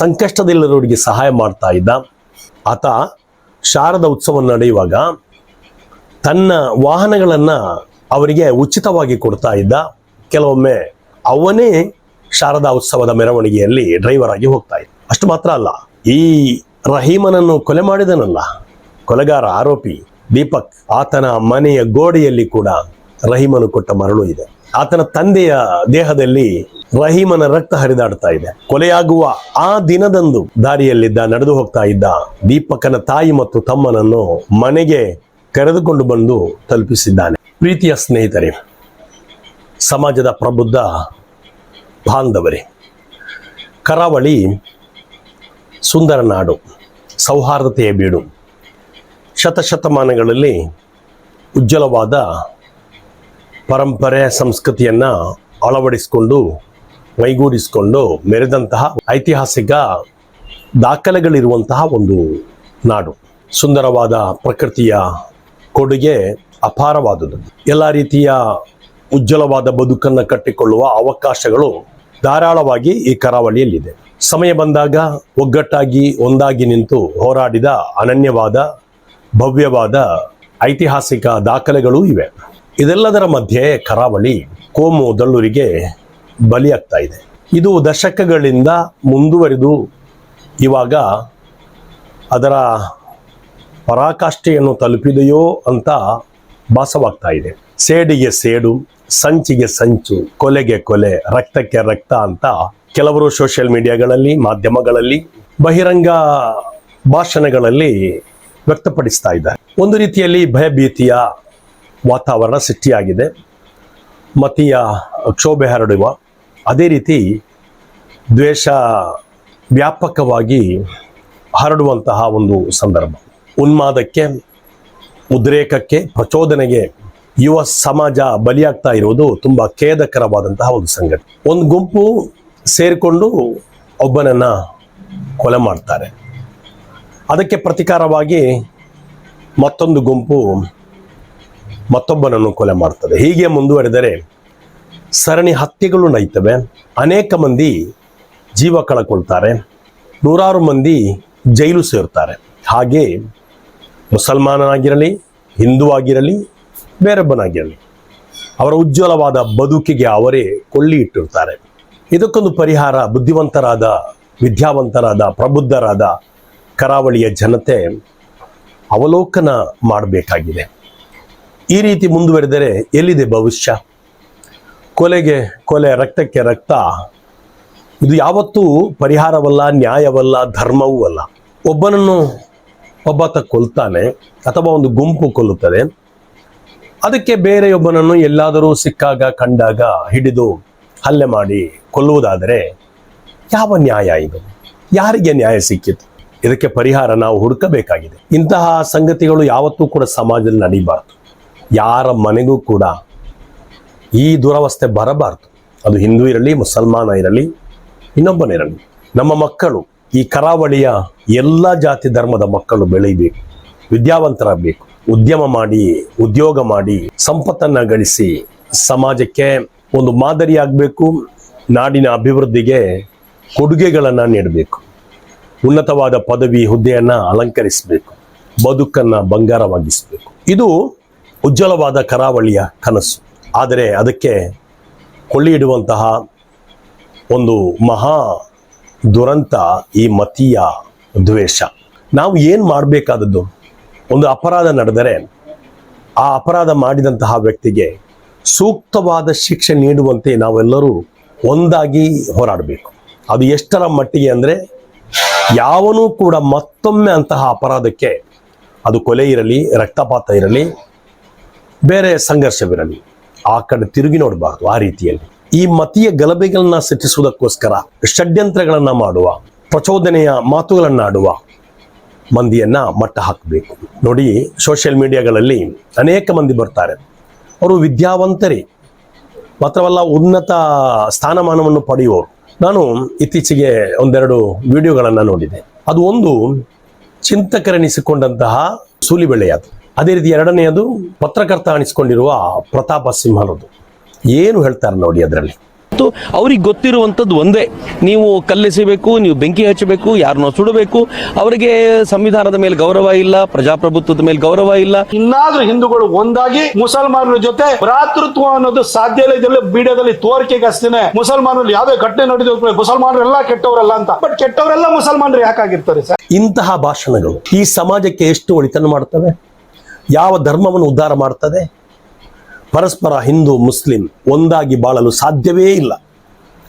ಸಂಕಷ್ಟದಲ್ಲಿರೋರಿಗೆ ಸಹಾಯ ಮಾಡ್ತಾ ಇದ್ದ ಆತ ಶಾರದ ಉತ್ಸವ ನಡೆಯುವಾಗ ತನ್ನ ವಾಹನಗಳನ್ನ ಅವರಿಗೆ ಉಚಿತವಾಗಿ ಕೊಡ್ತಾ ಇದ್ದ. ಕೆಲವೊಮ್ಮೆ ಅವನೇ ಶಾರದಾ ಉತ್ಸವದ ಮೆರವಣಿಗೆಯಲ್ಲಿ ಡ್ರೈವರ್ ಆಗಿ ಹೋಗ್ತಾ ಇದ್ದ. ಅಷ್ಟು ಮಾತ್ರ ಅಲ್ಲ, ಈ ರಹೀಮನನ್ನು ಕೊಲೆ ಮಾಡಿದನಲ್ಲ, ಕೊಲೆಗಾರ ಆರೋಪಿ ದೀಪಕ್ ಆತನ ಮನೆಯ ಗೋಡೆಯಲ್ಲಿ ಕೂಡ ರಹೀಮನು ಕೊಟ್ಟ ಮರಳು ಇದೆ. ಆತನ ತಂದೆಯ ದೇಹದಲ್ಲಿ ರಹೀಮನ ರಕ್ತ ಹರಿದಾಡ್ತಾ ಇದೆ. ಕೊಲೆಯಾಗುವ ಆ ದಿನದಂದು ದಾರಿಯಲ್ಲಿದ್ದ, ನಡೆದು ಹೋಗ್ತಾ ಇದ್ದ ದೀಪಕನ ತಾಯಿ ಮತ್ತು ತಮ್ಮನನ್ನು ಮನೆಗೆ ಕರೆದುಕೊಂಡು ಬಂದು ತಲುಪಿಸಿದ್ದಾನೆ. ಪ್ರೀತಿಯ ಸ್ನೇಹಿತರೆ, ಸಮಾಜದ ಪ್ರಬುದ್ಧ ಬಾಂಧವರೇ, ಕರಾವಳಿ ಸುಂದರ ನಾಡು ಸೌಹಾರ್ದತೆಯ ಬೀಡು, ಶತಶತಮಾನಗಳಲ್ಲಿ ಉಜ್ವಲವಾದ ಪರಂಪರೆ ಸಂಸ್ಕೃತಿಯನ್ನು ಅಳವಡಿಸಿಕೊಂಡು, ಮೈಗೂಡಿಸಿಕೊಂಡು ಮೆರೆದಂತಹ ಐತಿಹಾಸಿಕ ದಾಖಲೆಗಳಿರುವಂತಹ ಒಂದು ನಾಡು. ಸುಂದರವಾದ ಪ್ರಕೃತಿಯ ಕೊಡುಗೆ ಅಪಾರವಾದುದು. ಎಲ್ಲ ರೀತಿಯ ಉಜ್ವಲವಾದ ಬದುಕನ್ನು ಕಟ್ಟಿಕೊಳ್ಳುವ ಅವಕಾಶಗಳು ಧಾರಾಳವಾಗಿ ಈ ಕರಾವಳಿಯಲ್ಲಿದೆ. ಸಮಯ ಬಂದಾಗ ಒಗ್ಗಟ್ಟಾಗಿ ಒಂದಾಗಿ ನಿಂತು ಹೋರಾಡಿದ ಅನನ್ಯವಾದ, ಭವ್ಯವಾದ ಐತಿಹಾಸಿಕ ದಾಖಲೆಗಳೂ ಇವೆ. ಇದೆಲ್ಲದರ ಮಧ್ಯೆ ಕರಾವಳಿ ಕೋಮು ದಳ್ಳೂರಿಗೆ ಬಲಿಯಾಗ್ತಾ ಇದೆ. ಇದು ದಶಕಗಳಿಂದ ಮುಂದುವರಿದು ಇವಾಗ ಅದರ ಪರಾಕಾಷ್ಠೆಯನ್ನು ತಲುಪಿದೆಯೋ ಅಂತ ಭಾಸವಾಗ್ತಾ ಇದೆ. ಸೇಡಿಗೆ ಸೇಡು, ಸಂಚಿಗೆ ಸಂಚು, ಕೊಲೆಗೆ ಕೊಲೆ, ರಕ್ತಕ್ಕೆ ರಕ್ತ ಅಂತ ಕೆಲವರು ಸೋಷಿಯಲ್ ಮೀಡಿಯಾಗಳಲ್ಲಿ ಮಾಧ್ಯಮಗಳಲ್ಲಿ, ಬಹಿರಂಗ ಭಾಷಣಗಳಲ್ಲಿ ವ್ಯಕ್ತಪಡಿಸ್ತಾ ಇದ್ದಾರೆ. ಒಂದು ರೀತಿಯಲ್ಲಿ ಭಯಭೀತಿಯ ವಾತಾವರಣ ಸೃಷ್ಟಿಯಾಗಿದೆ. ಮತೀಯ ಕ್ಷೋಭೆ ಹರಡುವ, ಅದೇ ರೀತಿ ದ್ವೇಷ ವ್ಯಾಪಕವಾಗಿ ಹರಡುವಂತಹ ಒಂದು ಸಂದರ್ಭ. ಉನ್ಮಾದಕ್ಕೆ, ಉದ್ರೇಕಕ್ಕೆ, ಪ್ರಚೋದನೆಗೆ ಯುವ ಸಮಾಜ ಬಲಿಯಾಗ್ತಾ ಇರುವುದು ತುಂಬ ಖೇದಕರವಾದಂತಹ ಒಂದು ಸಂಗತಿ. ಒಂದು ಗುಂಪು ಸೇರಿಕೊಂಡು ಒಬ್ಬನನ್ನ ಕೊಲೆ ಮಾಡ್ತಾರೆ. ಅದಕ್ಕೆ ಪ್ರತಿಕಾರವಾಗಿ ಮತ್ತೊಂದು ಗುಂಪು ಮತ್ತೊಬ್ಬನನ್ನು ಕೊಲೆ ಮಾಡ್ತದೆ. ಹೀಗೆ ಮುಂದುವರೆದರೆ ಸರಣಿ ಹತ್ಯೆಗಳು ನಡೀತವೆ ಅನೇಕ ಮಂದಿ ಜೀವ ಕಳಕೊಳ್ತಾರೆ. ನೂರಾರು ಮಂದಿ ಜೈಲು ಸೇರ್ತಾರೆ. ಹಾಗೆ ಮುಸಲ್ಮಾನನಾಗಿರಲಿ ಹಿಂದೂ ಆಗಿರಲಿ ಬೇರೊಬ್ಬನಾಗಿರಲಿ, ಅವರ ಉಜ್ವಲವಾದ ಬದುಕಿಗೆ ಅವರೇ ಕೊಳ್ಳಿ ಇಟ್ಟಿರ್ತಾರೆ. ಇದಕ್ಕೊಂದು ಪರಿಹಾರ ಬುದ್ಧಿವಂತರಾದ, ವಿದ್ಯಾವಂತರಾದ, ಪ್ರಬುದ್ಧರಾದ ಕರಾವಳಿಯ ಜನತೆ ಅವಲೋಕನ ಮಾಡಬೇಕಾಗಿದೆ. ಈ ರೀತಿ ಮುಂದುವರೆದರೆ ಎಲ್ಲಿದೆ ಭವಿಷ್ಯ? ಕೊಲೆಗೆ ಕೊಲೆ, ರಕ್ತಕ್ಕೆ ರಕ್ತ, ಇದು ಯಾವತ್ತೂ ಪರಿಹಾರವಲ್ಲ, ನ್ಯಾಯವಲ್ಲ, ಧರ್ಮವೂ ಅಲ್ಲ. ಒಬ್ಬನನ್ನು ಒಬ್ಬಾತ ಕೊಲ್ತಾನೆ, ಅಥವಾ ಒಂದು ಗುಂಪು ಕೊಲ್ಲುತ್ತದೆ. ಅದಕ್ಕೆ ಬೇರೆಯೊಬ್ಬನನ್ನು ಎಲ್ಲಾದರೂ ಸಿಕ್ಕಾಗ, ಕಂಡಾಗ ಹಿಡಿದು ಹಲ್ಲೆ ಮಾಡಿ ಕೊಲ್ಲುವುದಾದರೆ ಯಾವ ನ್ಯಾಯ ಇದು? ಯಾರಿಗೆ ನ್ಯಾಯ ಸಿಕ್ಕಿತು? ಇದಕ್ಕೆ ಪರಿಹಾರ ನಾವು ಹುಡುಕಬೇಕಾಗಿದೆ. ಇಂತಹ ಸಂಗತಿಗಳು ಯಾವತ್ತೂ ಕೂಡ ಸಮಾಜದಲ್ಲಿ ನಡೀಬಾರ್ದು. ಯಾರ ಮನೆಗೂ ಕೂಡ ಈ ದುರವಸ್ಥೆ ಬರಬಾರ್ದು. ಅದು ಹಿಂದೂ ಇರಲಿ, ಮುಸಲ್ಮಾನ ಇರಲಿ ಇನ್ನೊಬ್ಬನಿರಲಿ ನಮ್ಮ ಮಕ್ಕಳು, ಈ ಕರಾವಳಿಯ ಎಲ್ಲ ಜಾತಿ ಧರ್ಮದ ಮಕ್ಕಳು ಬೆಳೀಬೇಕು, ವಿದ್ಯಾವಂತರಾಗಬೇಕು. ಉದ್ಯಮ ಮಾಡಿ, ಉದ್ಯೋಗ ಮಾಡಿ, ಸಂಪತ್ತನ್ನ ಗಳಿಸಿ ಸಮಾಜಕ್ಕೆ ಒಂದು ಮಾದರಿಯಾಗಬೇಕು ನಾಡಿನ ಅಭಿವೃದ್ಧಿಗೆ ಕೊಡುಗೆಗಳನ್ನು ನೀಡಬೇಕು. ಉನ್ನತವಾದ ಪದವಿ ಹುದ್ದೆಯನ್ನ ಅಲಂಕರಿಸಬೇಕು, ಬದುಕನ್ನ ಬಂಗಾರವಾಗಿಸಬೇಕು. ಇದು ಉಜ್ವಲವಾದ ಕರಾವಳಿಯ ಕನಸು. ಆದರೆ ಅದಕ್ಕೆ ಕೊಳ್ಳಿ ಇಡುವಂತಹ ಒಂದು ಮಹಾ ದುರಂತ ಈ ಮತೀಯ ದ್ವೇಷ. ನಾವು ಏನು ಮಾಡಬೇಕಾದದ್ದು? ಒಂದು ಅಪರಾಧ ನಡೆದರೆ ಆ ಅಪರಾಧ ಮಾಡಿದಂತಹ ವ್ಯಕ್ತಿಗೆ ಸೂಕ್ತವಾದ ಶಿಕ್ಷೆ ನೀಡುವಂತೆ ನಾವೆಲ್ಲರೂ ಒಂದಾಗಿ ಹೋರಾಡಬೇಕು. ಅದು ಎಷ್ಟರ ಮಟ್ಟಿಗೆ ಅಂದರೆ ಯಾವನೂ ಕೂಡ ಮತ್ತೊಮ್ಮೆ ಅಂತಹ ಅಪರಾಧಕ್ಕೆ ಅದು ಕೊಲೆ ಇರಲಿ, ರಕ್ತಪಾತ ಇರಲಿ ಬೇರೆ ಸಂಘರ್ಷವಿರಲಿ. ಆ ಕಡೆ ತಿರುಗಿ ನೋಡಬಾರ್ದು ಆ ರೀತಿಯಲ್ಲಿ. ಈ ಮತೀಯ ಗಲಭೆಗಳನ್ನ ಸೃಷ್ಟಿಸುವುದಕ್ಕೋಸ್ಕರ ಷಡ್ಯಂತ್ರಗಳನ್ನ ಮಾಡುವ, ಪ್ರಚೋದನೆಯ ಮಾತುಗಳನ್ನಾಡುವ ಮಂದಿಯನ್ನ ಮಟ್ಟ ಹಾಕಬೇಕು. ನೋಡಿ ಸೋಷಿಯಲ್ ಮೀಡಿಯಾಗಳಲ್ಲಿ ಅನೇಕ ಮಂದಿ ಬರ್ತಾರೆ. ಅವರು ವಿದ್ಯಾವಂತರೇ. ಮಾತ್ರವಲ್ಲ, ಉನ್ನತ ಸ್ಥಾನಮಾನವನ್ನು ಪಡೆಯುವವರು. ನಾನು ಇತ್ತೀಚೆಗೆ ಒಂದೆರಡು ವಿಡಿಯೋಗಳನ್ನು ನೋಡಿದೆ. ಅದು ಒಂದು ಚಿಂತಕರೆನಿಸಿಕೊಂಡಂತಹ ಸೂಲಿಬೆಳೆಯದು ಅದೇ ರೀತಿ ಎರಡನೆಯದು ಪತ್ರಕರ್ತ ಅನಿಸ್ಕೊಂಡಿರುವ ಪ್ರತಾಪ ಸಿಂಹರದು. ಏನು ಹೇಳ್ತಾರೆ ನೋಡಿ ಅದರಲ್ಲಿ? ಮತ್ತು ಅವ್ರಿಗೆ ಗೊತ್ತಿರುವಂಥದ್ದು ಒಂದೇ. ನೀವು ಕಲ್ಲೆಸಿಬೇಕು ನೀವು ಬೆಂಕಿ ಹಚ್ಚಬೇಕು ಯಾರನ್ನೋ ಸುಡಬೇಕು ಅವರಿಗೆ ಸಂವಿಧಾನದ ಮೇಲೆ ಗೌರವ ಇಲ್ಲ ಪ್ರಜಾಪ್ರಭುತ್ವದ ಮೇಲೆ ಗೌರವ ಇಲ್ಲ. ಇನ್ನಾದ್ರೂ ಹಿಂದೂಗಳು ಒಂದಾಗಿ ಮುಸಲ್ಮಾನರ ಜೊತೆ ಭ್ರಾತೃತ್ವ ಅನ್ನೋದು ಸಾಧ್ಯ ಇಲ್ಲ. ಇದೆಲ್ಲ ಮೀಡಿಯಾದಲ್ಲಿ ತೋರಿಕೆಗೆ ಅಷ್ಟೇನೆ ಮುಸಲ್ಮಾನರು ಯಾವುದೇ ಘಟನೆ ನೋಡಿದ್ರು ಮುಸಲ್ಮಾನರೆಲ್ಲ ಕೆಟ್ಟವರಲ್ಲ ಅಂತ. ಬಟ್ ಕೆಟ್ಟವರೆಲ್ಲ ಮುಸಲ್ಮಾನರು ಯಾಕಾಗಿರ್ತಾರೆ ಸರ್? ಇಂತಹ ಭಾಷಣಗಳು ಈ ಸಮಾಜಕ್ಕೆ ಎಷ್ಟು ಒಳಿತನ್ನು ಮಾಡ್ತವೆ ಯಾವ ಧರ್ಮವನ್ನು ಉದ್ಧಾರ ಮಾಡ್ತದೆ? ಪರಸ್ಪರ ಹಿಂದೂ, ಮುಸ್ಲಿಂ ಒಂದಾಗಿ ಬಾಳಲು ಸಾಧ್ಯವೇ ಇಲ್ಲ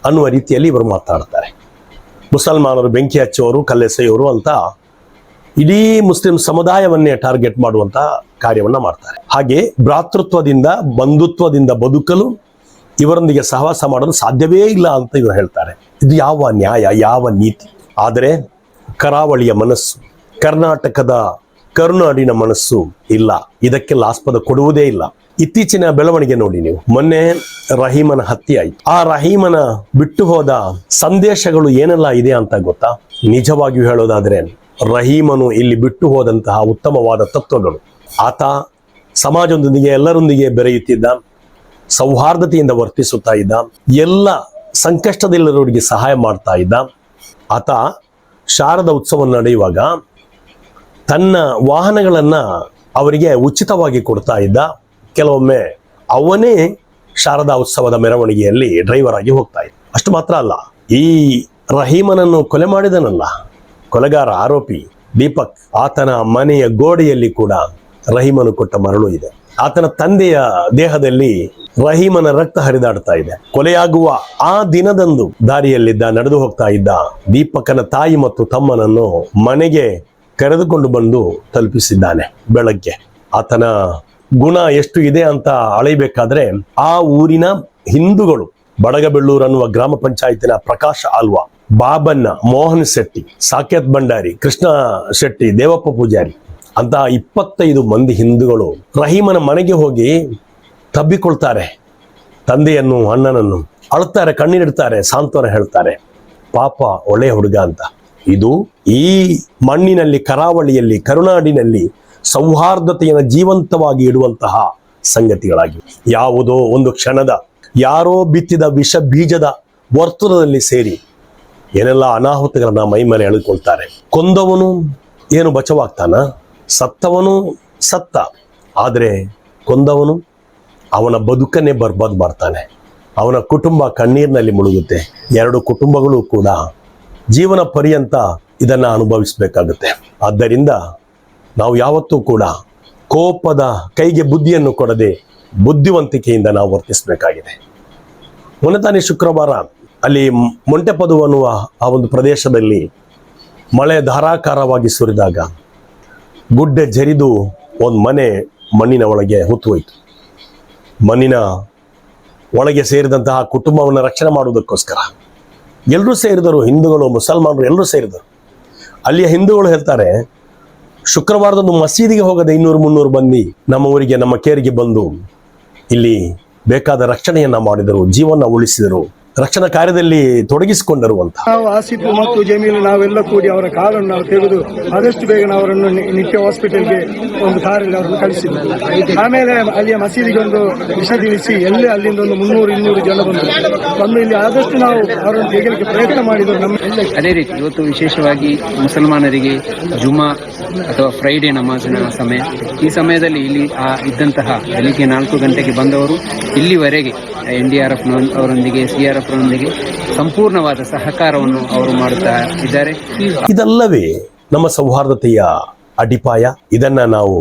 ಅನ್ನುವ ರೀತಿಯಲ್ಲಿ ಇವರು ಮಾತಾಡ್ತಾರೆ ಮುಸಲ್ಮಾನರು ಬೆಂಕಿ ಹಚ್ಚುವರು ಕಲ್ಲೆಸೆಯುವರು ಅಂತ ಇಡೀ ಮುಸ್ಲಿಂ ಸಮುದಾಯವನ್ನೇ ಟಾರ್ಗೆಟ್ ಮಾಡುವಂತ ಕಾರ್ಯವನ್ನ ಮಾಡ್ತಾರೆ. ಹಾಗೆ ಭ್ರಾತೃತ್ವದಿಂದ, ಬಂಧುತ್ವದಿಂದ ಬದುಕಲು ಇವರೊಂದಿಗೆ ಸಹವಾಸ ಮಾಡಲು ಸಾಧ್ಯವೇ ಇಲ್ಲ ಅಂತ ಇವರು ಹೇಳ್ತಾರೆ. ಇದು ಯಾವ ನ್ಯಾಯ, ಯಾವ ನೀತಿ? ಆದರೆ ಕರಾವಳಿಯ ಮನಸ್ಸು, ಕರ್ನಾಟಕದ ಕರುನಾಡಿನ ಮನಸ್ಸು ಇಲ್ಲ. ಇದಕ್ಕೆಲ್ಲ ಆಸ್ಪದ ಕೊಡುವುದೇ ಇಲ್ಲ. ಇತ್ತೀಚಿನ ಬೆಳವಣಿಗೆ ನೋಡಿ ನೀವು. ಮೊನ್ನೆ ರಹೀಮನ ಹತ್ಯೆ ಆಯ್ತು. ಆ ರಹೀಮನ ಬಿಟ್ಟು ಹೋದ ಸಂದೇಶಗಳು ಏನೆಲ್ಲ ಇದೆ ಅಂತ ಗೊತ್ತಾ? ನಿಜವಾಗಿಯೂ ಹೇಳೋದಾದ್ರೆ, ರಹೀಮನು ಇಲ್ಲಿ ಬಿಟ್ಟು ಹೋದಂತಹ ಉತ್ತಮವಾದ ತತ್ವಗಳು. ಆತ ಸಮಾಜದೊಂದಿಗೆ, ಎಲ್ಲರೊಂದಿಗೆ ಬೆರೆಯುತ್ತಿದ್ದ, ಸೌಹಾರ್ದತೆಯಿಂದ ವರ್ತಿಸುತ್ತಾ ಇದ್ದ, ಎಲ್ಲ ಸಂಕಷ್ಟದಲ್ಲಿರೋರಿಗೆ ಸಹಾಯ ಮಾಡ್ತಾ ಇದ್ದ, ಆತ ಶಾರದ ಉತ್ಸವ ನಡೆಯುವಾಗ ತನ್ನ ವಾಹನಗಳನ್ನು ಅವರಿಗೆ ಉಚಿತವಾಗಿ ಕೊಡ್ತಾ ಇದ್ದ. ಕೆಲವೊಮ್ಮೆ ಅವನೇ ಶಾರದಾ ಉತ್ಸವದ ಮೆರವಣಿಗೆಯಲ್ಲಿ ಡ್ರೈವರ್ ಆಗಿ ಹೋಗ್ತಾ ಇದ್ದ. ಅಷ್ಟು ಮಾತ್ರ ಅಲ್ಲ, ಈ ರಹೀಮನನ್ನು ಕೊಲೆ ಮಾಡಿದನಲ್ಲ. ಕೊಲೆಗಾರ ಆರೋಪಿ ದೀಪಕ್, ಆತನ ಮನೆಯ ಗೋಡೆಯಲ್ಲಿ ಕೂಡ ರಹೀಮನು ಕೊಟ್ಟ ಮರಳು ಇದೆ. ಆತನ ತಂದೆಯ ದೇಹದಲ್ಲಿ ರಹೀಮನ ರಕ್ತ ಹರಿದಾಡ್ತಾ ಇದೆ. ಕೊಲೆಯಾಗುವ ಆ ದಿನದಂದು ದಾರಿಯಲ್ಲಿದ್ದ, ನಡೆದು ಹೋಗ್ತಾ ಇದ್ದ ದೀಪಕನ ತಾಯಿ ಮತ್ತು ತಮ್ಮನನ್ನು ಮನೆಗೆ ಕರೆದುಕೊಂಡು ಬಂದು ತಲುಪಿಸಿದ್ದಾನೆ ಬೆಳಗ್ಗೆ. ಆತನ ಗುಣ ಎಷ್ಟು ಇದೆ ಅಂತ ಅಳೆಯಬೇಕಾದ್ರೆ ಆ ಊರಿನ ಹಿಂದೂಗಳು, ಬಡಗಬೆಳ್ಳೂರು ಅನ್ನುವ ಗ್ರಾಮ ಪಂಚಾಯತಿನ ಪ್ರಕಾಶ್ ಆಲ್ವಾ ಬಾಬಣ್ಣ, ಮೋಹನ್ ಶೆಟ್ಟಿ, ಸಾಕೇತ್ ಭಂಡಾರಿ, ಕೃಷ್ಣ ಶೆಟ್ಟಿ, ದೇವಪ್ಪ ಪೂಜಾರಿ, ಅಂತ ಇಪ್ಪತ್ತೈದು ಮಂದಿ ಹಿಂದೂಗಳು ರಹೀಮನ ಮನೆಗೆ ಹೋಗಿ ತಬ್ಬಿಕೊಳ್ತಾರೆ. ತಂದೆಯನ್ನು, ಅಣ್ಣನನ್ನು ಅಳ್ತಾರೆ, ಕಣ್ಣೀರಿಡ್ತಾರೆ, ಸಾಂತ್ವನ ಹೇಳ್ತಾರೆ. ಪಾಪ ಒಳ್ಳೆಯ ಹುಡುಗ ಅಂತ. ಇದು ಈ ಮಣ್ಣಿನಲ್ಲಿ, ಕರಾವಳಿಯಲ್ಲಿ, ಕರುನಾಡಿನಲ್ಲಿ ಸೌಹಾರ್ದತೆಯನ್ನು ಜೀವಂತವಾಗಿ ಇಡುವಂತಹ ಸಂಗತಿಗಳಾಗಿವೆ. ಯಾವುದೋ ಒಂದು ಕ್ಷಣದ, ಯಾರೋ ಬಿತ್ತಿದ ವಿಷ ಬೀಜದ ವರ್ತುಲದಲ್ಲಿ ಸೇರಿ ಏನೆಲ್ಲ ಅನಾಹುತಗಳನ್ನ ಮೈ ಮೇಲೆ ಎಳೆದುಕೊಳ್ತಾರೆ. ಕೊಂದವನು ಏನು ಬಚವಾಗ್ತಾನ? ಸತ್ತವನು ಸತ್ತ. ಆದರೆ ಕೊಂದವನು ಅವನ ಬದುಕನ್ನೇ ಬರ್ಬಾದ್ ಮಾಡ್ತಾನೆ. ಅವನ ಕುಟುಂಬ ಕಣ್ಣೀರಿನಲ್ಲಿ ಮುಳುಗುತ್ತೆ. ಎರಡು ಕುಟುಂಬಗಳು ಕೂಡ ಜೀವನ ಪರ್ಯಂತ ಇದನ್ನ ಅನುಭವಿಸಬೇಕಾಗುತ್ತೆ. ಆದ್ದರಿಂದ ನಾವು ಯಾವತ್ತೂ ಕೂಡ ಕೋಪದ ಕೈಗೆ ಬುದ್ಧಿಯನ್ನು ಕೊಡದೆ ಬುದ್ಧಿವಂತಿಕೆಯಿಂದ ನಾವು ವರ್ತಿಸಬೇಕಾಗಿದೆ. ಮೊನ್ನೆ ಶುಕ್ರವಾರ ಅಲ್ಲಿ ಮೊಂಟೆಪದು ಅನ್ನುವ ಆ ಒಂದು ಪ್ರದೇಶದಲ್ಲಿ ಮಳೆ ಧಾರಾಕಾರವಾಗಿ ಸುರಿದಾಗ ಗುಡ್ಡೆ ಜರಿದು ಒಂದು ಮನೆ ಮಣ್ಣಿನ ಒಳಗೆ ಹೊತ್ತು ಹೋಯಿತು. ಮಣ್ಣಿನ ಒಳಗೆ ಸೇರಿದಂತಹ ಕುಟುಂಬವನ್ನು ರಕ್ಷಣೆ ಮಾಡುವುದಕ್ಕೋಸ್ಕರ. ಎಲ್ಲರೂ ಸೇರಿದರು, ಹಿಂದೂಗಳು, ಮುಸಲ್ಮಾನರು ಎಲ್ಲರೂ ಸೇರಿದರು. ಅಲ್ಲಿಯ ಹಿಂದೂಗಳು ಹೇಳ್ತಾರೆ, ಶುಕ್ರವಾರದೊಂದು ಮಸೀದಿಗೆ ಹೋಗದೆ ಇನ್ನೂರು ಮುನ್ನೂರು ಬಂದು ನಮ್ಮ ಊರಿಗೆ, ನಮ್ಮ ಕೇರಿಗೆ ಬಂದು ಇಲ್ಲಿ ಬೇಕಾದ ರಕ್ಷಣೆಯನ್ನು ಮಾಡಿದರು, ಜೀವನ ಉಳಿಸಿದರು. ರಕ್ಷಣಾ ಕಾರ್ಯದಲ್ಲಿ ತೊಡಗಿಸಿಕೊಂಡರು ಅಂತ ನಾವು ಆಸಿಫ್ ಮತ್ತು ಜಮೀಲ್ ನಾವೆಲ್ಲ ಕೂಡಿ ಅವರ ಕಾರನ್ನು ನಾವು ತೆಗೆದು ಆದಷ್ಟು ಬೇಗ ನಾವು ಅವರನ್ನು ನಿ- ನಿತ್ಯ ಹಾಸ್ಪಿಟಲ್ಗೆ ಒಂದು ಕಾರಲ್ಲಿ ಅವರನ್ನು ಕಳಿಸಿದ್ವಿ. ಆಮೇಲೆ ಅಲ್ಲಿಯ ಮಸೀದಿಗೆ ಒಂದು ವಿಷ ತಿಳಿಸಿ ಎಲ್ಲೇ ಅಲ್ಲಿಂದ ಒಂದು ಮುನ್ನೂರು ಇನ್ನೂರು ಜನ ಬಂದರು. ಬಂದು ಇಲ್ಲಿ ಆದಷ್ಟು ನಾವು ಅವರನ್ನು ತೆಗೆಯಲಿಕ್ಕೆ ಪ್ರಯತ್ನ ಮಾಡಿದ್ರು. ನಮ್ಮ ಎಲ್ಲ ಅದೇ ರೀತಿ ಇವತ್ತು ವಿಶೇಷವಾಗಿ ಮುಸಲ್ಮಾನರಿಗೆ ಜುಮಾ ಅಥವಾ ಫ್ರೈಡೆ ನಮಾಜಿನ ಸಮಯ. ಈ ಸಮಯದಲ್ಲಿ ಇಲ್ಲಿ ಆ ಇದ್ದಂತಹ ಬೆಳಿಗ್ಗೆ ನಾಲ್ಕು ಗಂಟೆಗೆ ಬಂದವರು ಇಲ್ಲಿವರೆಗೆ ಎನ್ ಡಿ ಆರ್ ಎಫ್ ಅವರೊಂದಿಗೆ, ಸಿ ಆರ್ ಎಫ್ ರೊಂದಿಗೆ ಸಂಪೂರ್ಣವಾದ ಸಹಕಾರವನ್ನು ಅವರು ಮಾಡುತ್ತಾ ಇದ್ದಾರೆ. ಇದಲ್ಲವೇ ನಮ್ಮ ಸೌಹಾರ್ದತೆಯ ಅಡಿಪಾಯ, ಇದನ್ನ ನಾವು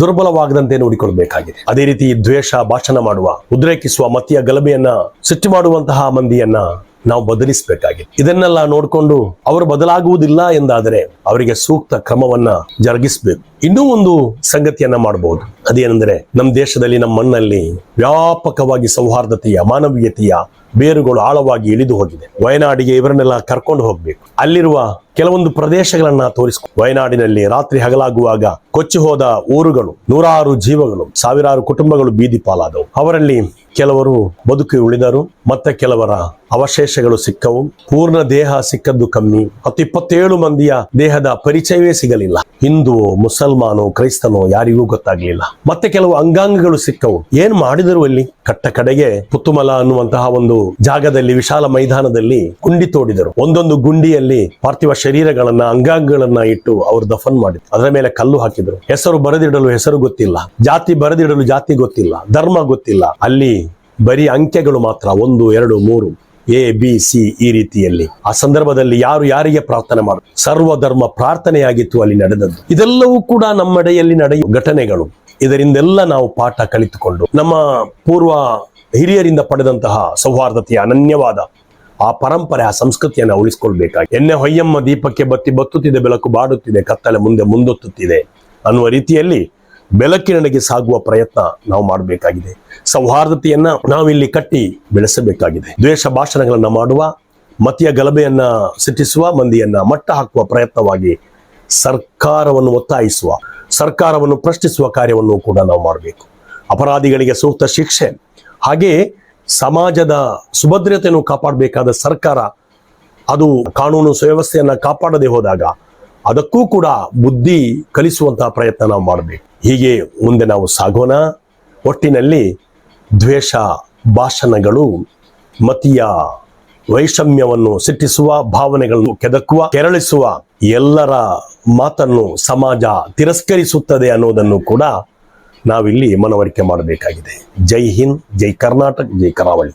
ದುರ್ಬಲವಾಗದಂತೆ ನೋಡಿಕೊಳ್ಳಬೇಕಾಗಿದೆ. ಅದೇ ರೀತಿ ದ್ವೇಷ ಭಾಷಣ ಮಾಡುವ ಉದ್ರೇಕಿಸುವ ಮತಿಯ ಗಲಭೆಯನ್ನ ಸೃಷ್ಟಿ ಮಾಡುವಂತಹ ಮಂದಿಯನ್ನ ನಾವು ಬದಲಿಸಬೇಕಾಗಿದೆ ಇದನ್ನೆಲ್ಲ ನೋಡಿಕೊಂಡು ಅವರು ಬದಲಾಗುವುದಿಲ್ಲ ಎಂದಾದರೆ ಅವರಿಗೆ ಸೂಕ್ತ ಕ್ರಮವನ್ನ ಜರುಗಿಸಬೇಕು. ಇನ್ನೂ ಒಂದು ಸಂಗತಿಯನ್ನ ಮಾಡಬಹುದು ಅದೇನೆಂದರೆ ನಮ್ಮ ದೇಶದಲ್ಲಿ, ನಮ್ಮ ಮಣ್ಣಲ್ಲಿ ವ್ಯಾಪಕವಾಗಿ ಸೌಹಾರ್ದತೆಯ, ಮಾನವೀಯತೆಯ ಬೇರುಗಳು ಆಳವಾಗಿ ಇಳಿದು ಹೋಗಿದೆ. ವಯನಾಡಿಗೆ ಇವರನ್ನೆಲ್ಲ ಕರ್ಕೊಂಡು ಹೋಗ್ಬೇಕು. ಅಲ್ಲಿರುವ ಕೆಲವೊಂದು ಪ್ರದೇಶಗಳನ್ನ ತೋರಿಸ್ಕೊ ವಯನಾಡಿನಲ್ಲಿ ರಾತ್ರಿ ಹಗಲಾಗುವಾಗ ಕೊಚ್ಚಿ ಹೋದ ಊರುಗಳು, ನೂರಾರು ಜೀವಗಳು, ಸಾವಿರಾರು ಕುಟುಂಬಗಳು ಬೀದಿ ಪಾಲಾದವು. ಅವರಲ್ಲಿ ಕೆಲವರು ಬದುಕಿ ಉಳಿದರು, ಮತ್ತೆ ಕೆಲವರ ಅವಶೇಷಗಳು ಸಿಕ್ಕವು. ಪೂರ್ಣ ದೇಹ ಸಿಕ್ಕದ್ದು ಕಮ್ಮಿ. ಹತ್ತು ಇಪ್ಪತ್ತೇಳು ಮಂದಿಯ ದೇಹದ ಪರಿಚಯವೇ ಸಿಗಲಿಲ್ಲ. ಹಿಂದೂ, ಮುಸಲ್ಮಾನು, ಕ್ರೈಸ್ತನೋ ಯಾರಿಗೂ ಗೊತ್ತಾಗ್ಲಿಲ್ಲ. ಮತ್ತೆ ಕೆಲವು ಅಂಗಾಂಗಗಳು ಸಿಕ್ಕವು. ಏನ್ ಮಾಡಿದರು ಅಲ್ಲಿ? ಕಟ್ಟ ಕಡೆಗೆ ಪುತ್ತುಮಲ ಅನ್ನುವಂತಹ ಒಂದು ಜಾಗದಲ್ಲಿ, ವಿಶಾಲ ಮೈದಾನದಲ್ಲಿ ಗುಂಡಿ ತೋಡಿದರು. ಒಂದೊಂದು ಗುಂಡಿಯಲ್ಲಿ ಪಾರ್ಥಿವ ಶರೀರಗಳನ್ನ, ಅಂಗಾಂಗಗಳನ್ನ ಇಟ್ಟು ಅವರು ದಫನ್ ಮಾಡಿದ್ರು. ಅದರ ಮೇಲೆ ಕಲ್ಲು ಹಾಕಿದ್ರು. ಹೆಸರು ಬರೆದಿಡಲು ಹೆಸರು ಗೊತ್ತಿಲ್ಲ. ಜಾತಿ ಬರೆದಿಡಲು ಜಾತಿ ಗೊತ್ತಿಲ್ಲ. ಧರ್ಮ ಗೊತ್ತಿಲ್ಲ. ಅಲ್ಲಿ ಬರೀ ಅಂಕೆಗಳು ಮಾತ್ರ, ಒಂದು, ಎರಡು, ಮೂರು, ಎ, ಬಿ, ಸಿ, ಈ ರೀತಿಯಲ್ಲಿ. ಆ ಸಂದರ್ಭದಲ್ಲಿ ಯಾರು ಯಾರಿಗೆ ಪ್ರಾರ್ಥನೆ ಮಾಡ, ಸರ್ವಧರ್ಮ ಪ್ರಾರ್ಥನೆಯಾಗಿತ್ತು ಅಲ್ಲಿ ನಡೆದದ್ದು. ಇದೆಲ್ಲವೂ ಕೂಡ ನಮ್ಮಡೆಯಲ್ಲಿ ನಡೆಯುವ ಘಟನೆಗಳು. ಇದರಿಂದೆಲ್ಲ ನಾವು ಪಾಠ ಕಲಿತುಕೊಂಡು, ನಮ್ಮ ಪೂರ್ವ ಹಿರಿಯರಿಂದ ಪಡೆದಂತಹ ಸೌಹಾರ್ದತೆಯ ಅನನ್ಯವಾದ ಆ ಪರಂಪರೆ, ಆ ಸಂಸ್ಕೃತಿಯನ್ನು ಉಳಿಸಿಕೊಳ್ಬೇಕಾಗಿ. ಎನ್ನೆ ಹೊಯ್ಯಮ್ಮ ದೀಪಕ್ಕೆ ಬತ್ತಿ ಬತ್ತುತ್ತಿದೆ, ಬೆಳಕು ಬಾಡುತ್ತಿದೆ, ಕತ್ತಲೆ ಮುಂದೆ ಮುಂದೊತ್ತುತ್ತಿದೆ ಅನ್ನುವ ರೀತಿಯಲ್ಲಿ ಬೆಳಕಿನೆಡೆಗೆ ಸಾಗುವ ಪ್ರಯತ್ನ ನಾವು ಮಾಡಬೇಕಾಗಿದೆ. ಸೌಹಾರ್ದತೆಯನ್ನ ನಾವಿಲ್ಲಿ ಕಟ್ಟಿ ಬೆಳೆಸಬೇಕಾಗಿದೆ. ದ್ವೇಷ ಭಾಷಣಗಳನ್ನ ಮಾಡುವ, ಮತಿಯ ಗಲಭೆಯನ್ನ ಸೃಷ್ಟಿಸುವ, ಮಂದಿಯನ್ನ ಮಟ್ಟ ಹಾಕುವ ಪ್ರಯತ್ನವಾಗಿ ಸರ್ಕಾರವನ್ನು ಒತ್ತಾಯಿಸುವ, ಸರ್ಕಾರವನ್ನು ಪ್ರಶ್ನಿಸುವ ಕಾರ್ಯವನ್ನು ಕೂಡ ನಾವು ಮಾಡಬೇಕು. ಅಪರಾಧಿಗಳಿಗೆ ಸೂಕ್ತ ಶಿಕ್ಷೆ, ಹಾಗೆ ಸಮಾಜದ ಸುಭದ್ರತೆಯನ್ನು ಕಾಪಾಡಬೇಕಾದ ಸರ್ಕಾರ, ಅದು ಕಾನೂನು ಸುವ್ಯವಸ್ಥೆಯನ್ನ ಕಾಪಾಡದೆ ಹೋದಾಗ ಅದಕ್ಕೂ ಕೂಡ ಬುದ್ಧಿ ಕಲಿಸುವಂತಹ ಪ್ರಯತ್ನ ನಾವು ಮಾಡಬೇಕು. ಹೀಗೆ ಮುಂದೆ ನಾವು ಸಾಗೋಣ. ಒಟ್ಟಿನಲ್ಲಿ ದ್ವೇಷ, ಭಾಷಣಗಳು, ಮತೀಯ ವೈಷಮ್ಯವನ್ನು ಸಿಟ್ಟಿಸುವ, ಭಾವನೆಗಳನ್ನು ಕೆದಕುವ, ಕೆರಳಿಸುವ ಎಲ್ಲರ ಮಾತನ್ನು ಸಮಾಜ ತಿರಸ್ಕರಿಸುತ್ತದೆ ಅನ್ನೋದನ್ನು ಕೂಡ ನಾವಿಲ್ಲಿ ಮನವರಿಕೆ ಮಾಡಬೇಕಾಗಿದೆ. ಜೈ ಹಿಂದ್, ಜೈ ಕರ್ನಾಟಕ, ಜೈ ಕರಾವಳಿ.